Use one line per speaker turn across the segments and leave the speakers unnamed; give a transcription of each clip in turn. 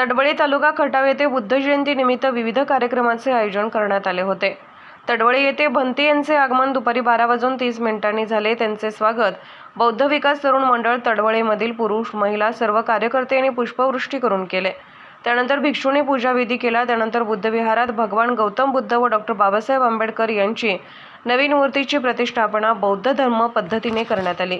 तडवळे तालुका खटाव येथे बुद्ध जयंतीनिमित्त विविध कार्यक्रमाचे आयोजन करण्यात आले होते. तडवळे येथे भंते यांचे आगमन दुपारी बारा वाजून तीस मिनिटांनी झाले. त्यांचे स्वागत बौद्ध विकास तरुण मंडळ तडवळेमधील पुरुष महिला सर्व कार्यकर्ते यांनी पुष्पवृष्टी करून केले. त्यानंतर भिक्षूने पूजाविधी केला. त्यानंतर बुद्धविहारात भगवान गौतम बुद्ध व डॉक्टर बाबासाहेब आंबेडकर यांची नवीन मूर्तीची प्रतिष्ठापना बौद्ध धर्म पद्धतीने करण्यात आली.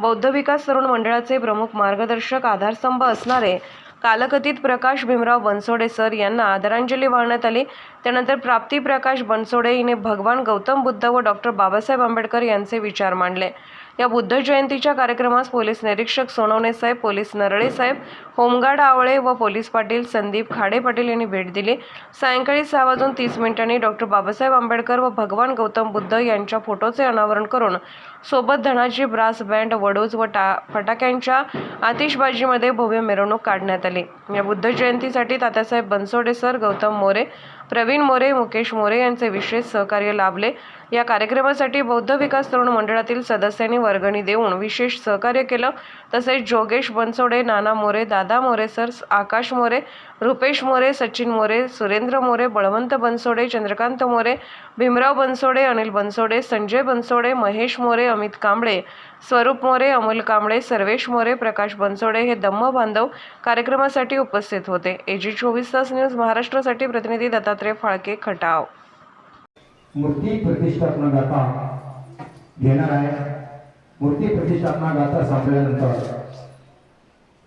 बौद्ध विकास तरुण मंडळाचे प्रमुख मार्गदर्शक आधारस्तंभ असणारे कालकथित प्रकाश भीमराव बनसोडे सर यांना आदरांजली वाहण्यात आली. त्यानंतर प्राप्ती प्रकाश बनसोडे हिने भगवान गौतम बुद्ध व डॉक्टर बाबासाहेब आंबेडकर यांचे विचार मांडले. या बुद्ध जयंतीच्या कार्यक्रमास पोलीस निरीक्षक सोनवणे साहेब पोलीस नरळे साहेब होमगार्ड आवळे व पोलीस पाटील संदीप खाडे पाटील यांनी भेट दिली. सायंकाळी सहा वाजून तीस मिनिटांनी डॉक्टर बाबासाहेब आंबेडकर व भगवान गौतम बुद्ध यांच्या फोटोचे अनावरण करून सोबत धनाची ब्रास बँड वडोज व टा फटाक्यांच्या आतिषबाजीमध्ये भव्य मिरवणूक काढण्यात आली. या बुद्ध जयंतीसाठी तात्यासाहेब बनसोडे सर गौतम मोरे प्रवीण मोरे मुकेश मोरे यांचे विशेष सहकार्य लाभले. या कार्यक्रमासाठी बौद्ध विकास तरुण मंडळातील सदस्यांनी वर्गणी देऊन विशेष सहकार्य केलं. तसेच जोगेश बनसोडे नाना मोरे दादा मोरे सर आकाश मोरे रुपेश मोरे सचिन मोरे सुरेंद्र मोरे बळवंत बनसोडे चंद्रकांत मोरे भीमराव बनसोडे अनिल बनसोडे संजय बनसोडे महेश मोरे अमित कांबळे स्वरूप मोरे अमोल कांबळे सर्वेश मोरे प्रकाश बनसोडे हे धम्म बांधव कार्यक्रमासाठी उपस्थित होते. एजी चोवीस तास न्यूज महाराष्ट्रासाठी प्रतिनिधी दत्तात्रय फाळके खटाव.
मूर्ती प्रतिष्ठापना घेणार आहे मूर्ती प्रतिष्ठापना गाथा संपल्यानंतर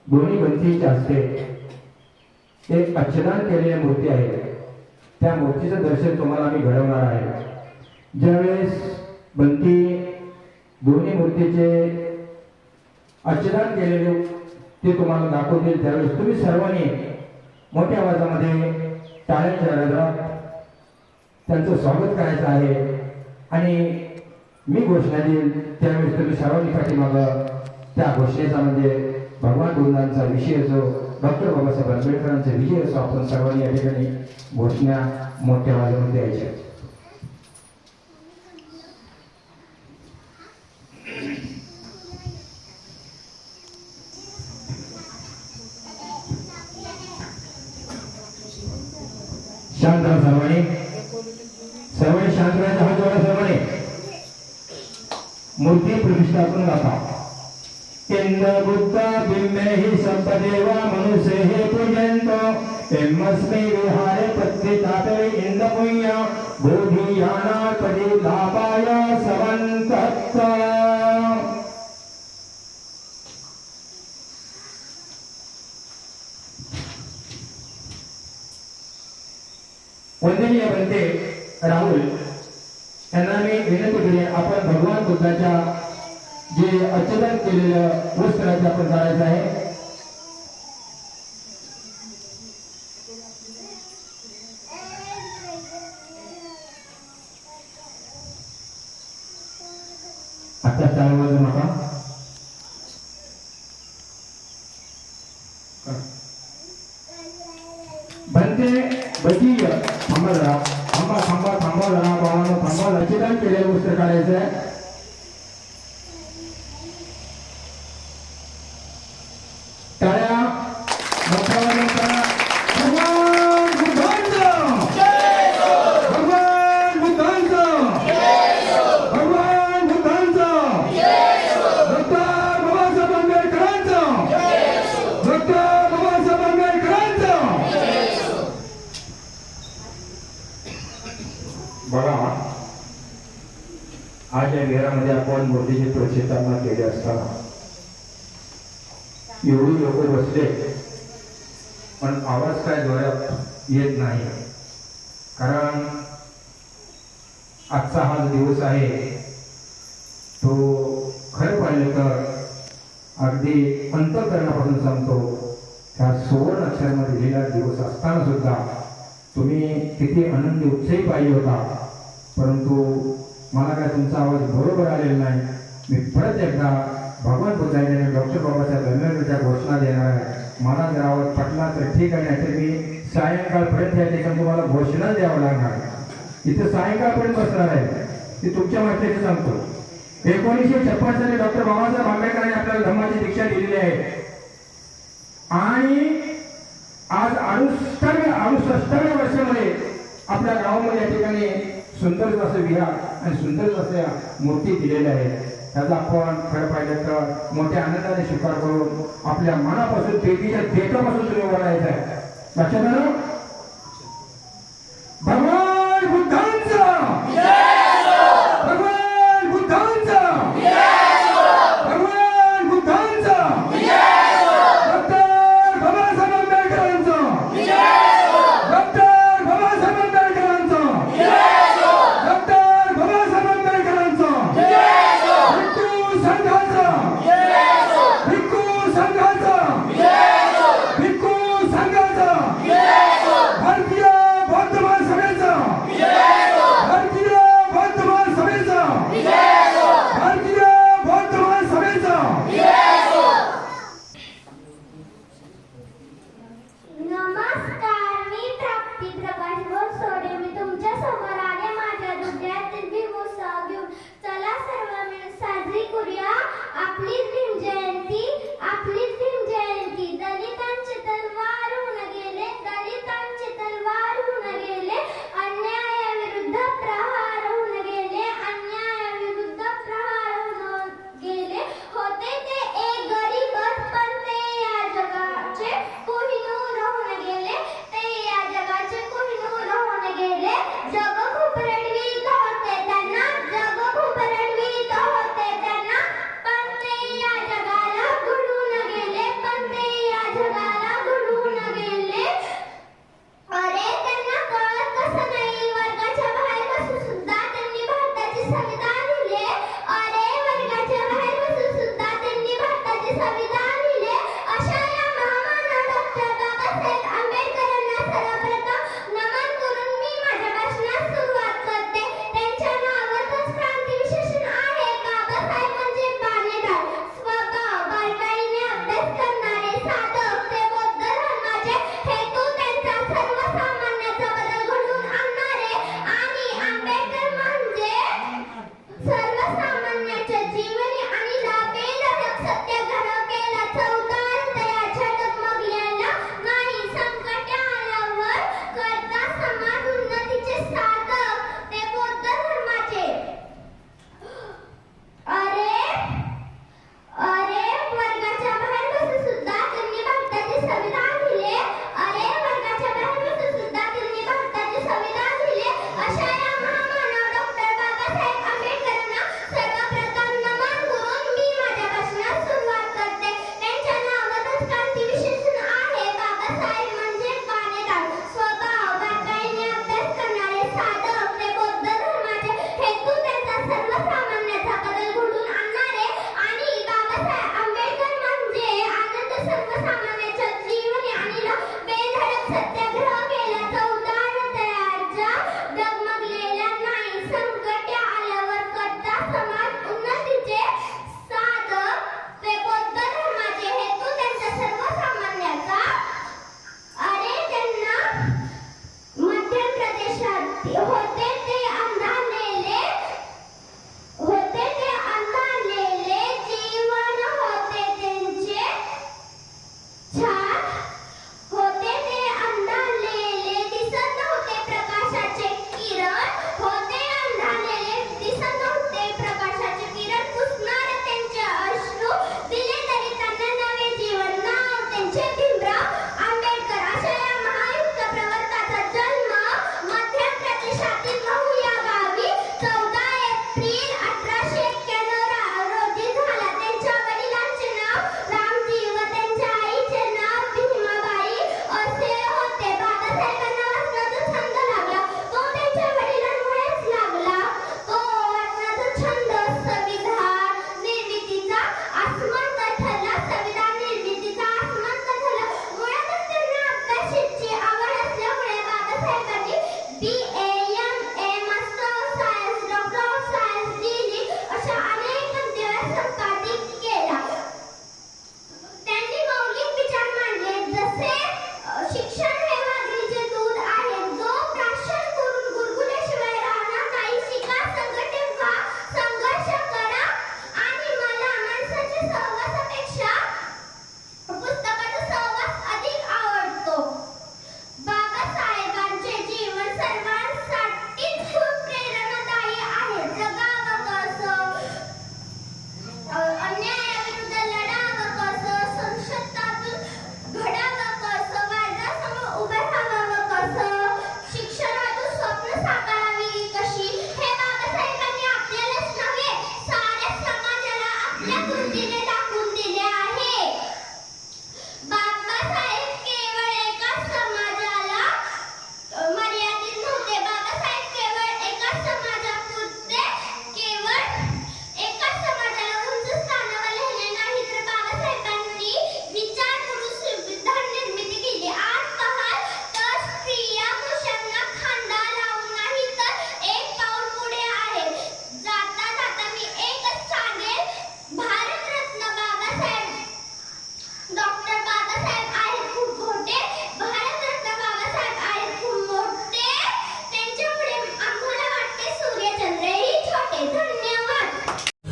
दोन्ही भिंतीच्या हस्ते एक अच्छदान केलेली मूर्ती आहे त्या मूर्तीचं दर्शन तुम्हाला आम्ही घडवणार आहे. ज्यावेळेस बंती दोन्ही मूर्तीचे अच्छदान केलेले ते तुम्हाला दाखवतील त्यावेळेस तुम्ही सर्वांनी मोठ्या आवाजामध्ये टाळ्यांच्या गजरात त्यांचं स्वागत करायचं आहे. आणि मी घोषणा देईल. त्यावेळेस तुम्ही सर्वांनी पाठीमागं त्या घोषणेचा म्हणजे भगवान गुरुंचा विषय असो डॉक्टर बाबासाहेब आंबेडकरांचा विजय असो आपण सर्वांनी या ठिकाणी घोषणा मोठ्या आवाजामध्ये द्यायच्या. शांत राहा सर्वांनी सर्वांनी शांत राहायचा हात जोडा सर्वांनी मूर्ती प्रतिष्ठापन गाथा इंद बुद्ध बिंबे हि संपदेवा मनुष्य हे पूजंत एम्मस्मै विहारे पत्रितातवे इंद पुण्य बोधी यानापदी लाभाय सवंतत्त वंदनीय बनते राहुल यांना मी विनंती केली आपण भगवान बुद्धाच्या जे अचलन केलेलं वस्त्र आहे आपण जाणायचं आहे. आता चालू वाजू नका बनते बजीय थांबा जरा. थांबा थांबा थांबा जरा. बाळांनो थांबा. लक्षदान केलेलं वस्त्र काढायचं आहे टाळ्या मोठ्या आवाजात करा. भगवान बुद्धांचं! भगवान बुद्धांचं! भगवान बुद्धांचं! डॉक्टर बाबासाहेब आंबेडकरांचं! डॉक्टर बाबासाहेब आंबेडकरांचं! बघा आज या विहारामध्ये आपण मूर्तीची प्रतिष्ठापना केले असताना. एवढी लोक बसले. पण आवाज काय जोरात येत नाही. कारण आजचा हा दिवस आहे तो खरं पाहिलं तर अगदी अंतकरणापासून सांगतो. त्या सुवर्ण अक्षरामध्ये लिहिलेला दिवस असताना सुद्धा तुम्ही किती आनंदी उत्साही पाहिजे होता. परंतु मला काय तुमचा आवाज बरोबर आलेला नाही. मी परत एकदा भगवान बुद्धाने डॉक्टर बाबासाहेब आंबेडकरच्या घोषणा देणार आहे. मला जर पटला तर ठीक आहे नाहीतर मी सायंकाळपर्यंत या ठिकाणी तुम्हाला घोषणा द्यावं लागणार इथं सायंकाळपर्यंत बसणार आहे. ते तुमच्या माहितीने सांगतो. एकोणीसशे छप्पन साली डॉक्टर बाबासाहेब आंबेडकरांनी आपल्याला धर्माची दीक्षा दिलेली आहे. आणि आज अडुष्टाव्या अडुसष्टाव्या वर्षामध्ये आपल्या गावामध्ये या ठिकाणी सुंदर असं विहार आणि सुंदर असं मूर्ती दिलेल्या आहेत. त्याचा आपण खरं पाहिलं तर मोठ्या आनंदाने स्वीकार करून आपल्या मनापासून देवीच्या देठापासून तुम्ही बोलायचं आहे. लक्षात आलं
Be